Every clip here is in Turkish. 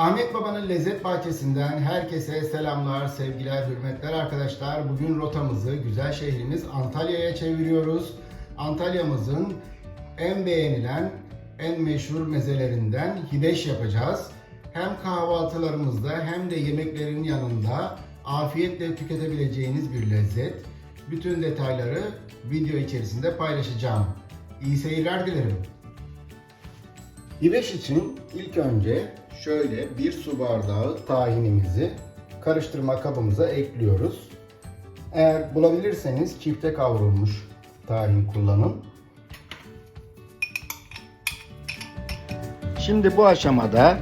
Ahmet Baba'nın Lezzet Bahçesi'nden herkese selamlar, sevgiler, hürmetler arkadaşlar. Bugün rotamızı güzel şehrimiz Antalya'ya çeviriyoruz. Antalya'mızın en beğenilen, en meşhur mezelerinden hibeş yapacağız. Hem kahvaltılarımızda hem de yemeklerin yanında afiyetle tüketebileceğiniz bir lezzet. Bütün detayları video içerisinde paylaşacağım. İyi seyirler dilerim. Hibeş için ilk önce şöyle bir su bardağı tahinimizi karıştırma kabımıza ekliyoruz. Eğer bulabilirseniz çifte kavrulmuş tahin kullanın. Şimdi bu aşamada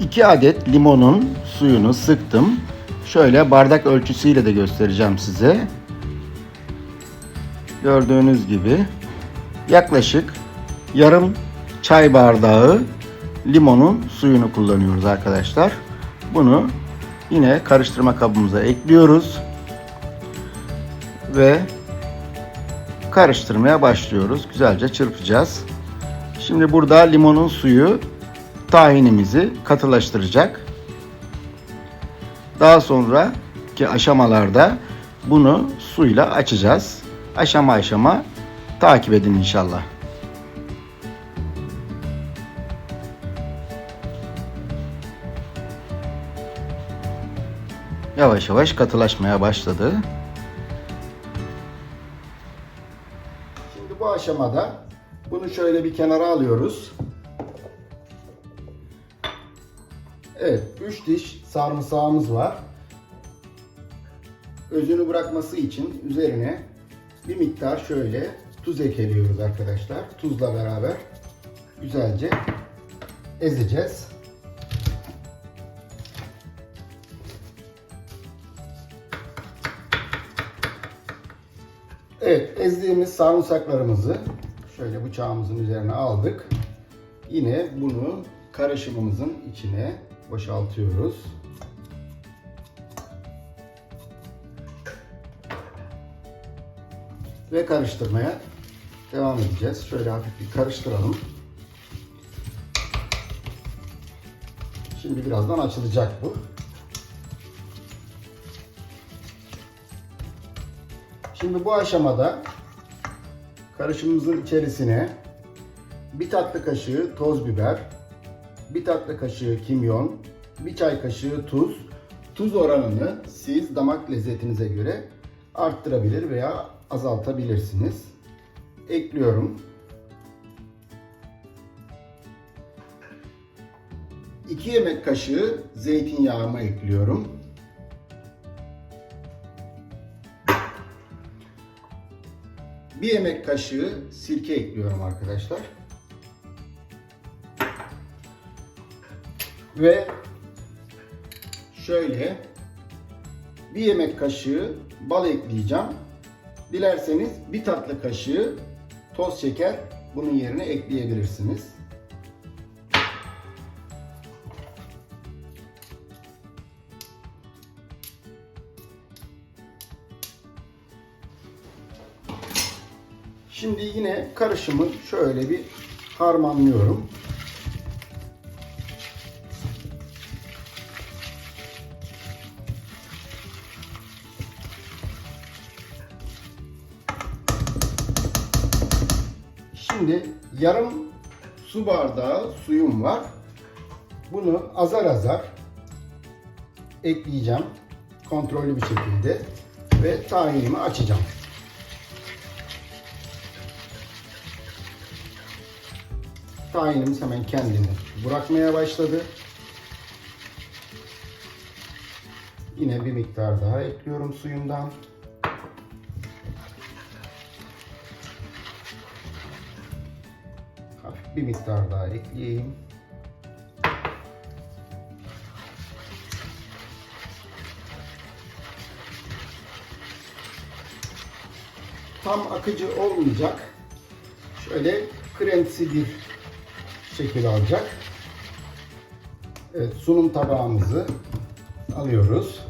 2 adet limonun suyunu sıktım. Şöyle bardak ölçüsüyle de göstereceğim size. Gördüğünüz gibi yaklaşık yarım çay bardağı limonun suyunu kullanıyoruz arkadaşlar. Bunu yine karıştırma kabımıza ekliyoruz. Ve karıştırmaya başlıyoruz. Güzelce çırpacağız. Şimdi burada limonun suyu tahinimizi katılaştıracak. Daha sonraki aşamalarda bunu suyla açacağız. Aşama aşama takip edin inşallah. Yavaş yavaş katılaşmaya başladı. Şimdi bu aşamada bunu şöyle bir kenara alıyoruz. Evet, 3 diş sarımsağımız var. Özünü bırakması için üzerine bir miktar şöyle tuz ekeliyoruz arkadaşlar. Tuzla beraber güzelce ezeceğiz. Evet, ezdiğimiz sarımsaklarımızı şöyle bıçağımızın üzerine aldık. Yine bunu karışımımızın içine boşaltıyoruz. Ve karıştırmaya devam edeceğiz. Şöyle hafif bir karıştıralım. Şimdi birazdan açılacak bu. Şimdi bu aşamada karışımımızın içerisine bir tatlı kaşığı toz biber, bir tatlı kaşığı kimyon, bir çay kaşığı tuz. Tuz oranını siz damak lezzetinize göre arttırabilir veya azaltabilirsiniz. Ekliyorum. 2 yemek kaşığı zeytinyağımı ekliyorum. Bir yemek kaşığı sirke ekliyorum arkadaşlar. Ve şöyle bir yemek kaşığı bal ekleyeceğim. Dilerseniz bir tatlı kaşığı toz şeker bunun yerine ekleyebilirsiniz. Şimdi yine karışımı şöyle bir harmanlıyorum. Şimdi yarım su bardağı suyum var. Bunu azar azar ekleyeceğim. Kontrollü bir şekilde ve tahinimi açacağım. Tahinimiz hemen kendini bırakmaya başladı. Yine bir miktar daha ekliyorum suyumdan. Hafif bir miktar daha ekleyeyim. Tam akıcı olmayacak. Şöyle kremsi bir şekil alacak. Evet, sunum tabağımızı alıyoruz.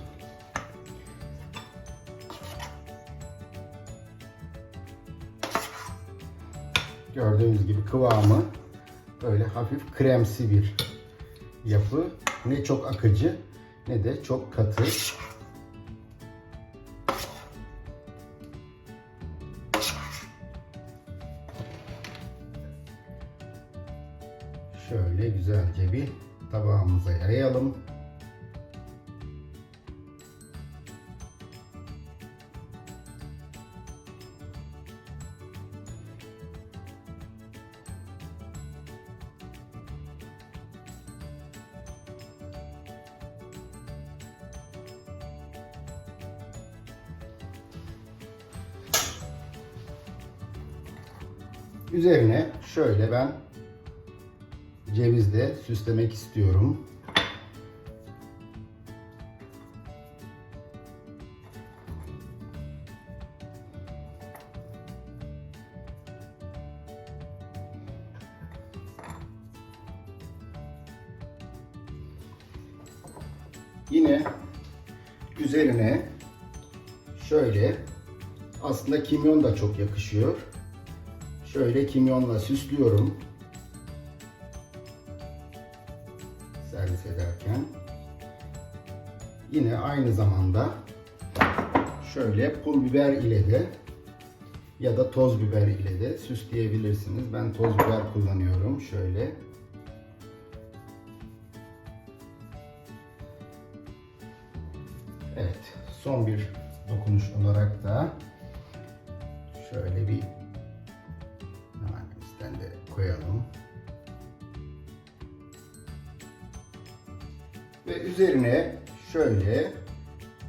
Gördüğünüz gibi kıvamı böyle hafif kremsi bir yapı Ne çok akıcı ne de çok katı. Şöyle güzelce bir tabağımıza yayalım. Üzerine şöyle ben cevizle süslemek istiyorum. Yine üzerine şöyle aslında kimyon da çok yakışıyor. Şöyle kimyonla süslüyorum. Servis ederken. Yine aynı zamanda şöyle pul biber ile de ya da toz biber ile de süsleyebilirsiniz. Ben toz biber kullanıyorum. Şöyle. Evet. Son bir dokunuş olarak da şöyle bir üzerine şöyle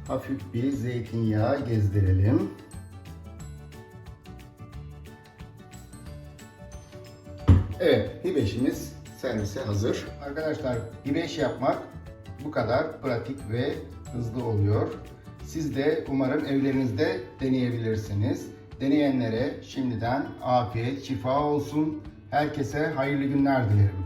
hafif bir zeytinyağı gezdirelim. Evet, hibeşimiz servise hazır. Arkadaşlar, hibeş yapmak bu kadar pratik ve hızlı oluyor. Siz de umarım evlerinizde deneyebilirsiniz. Deneyenlere şimdiden afiyet, şifa olsun. Herkese hayırlı günler dilerim.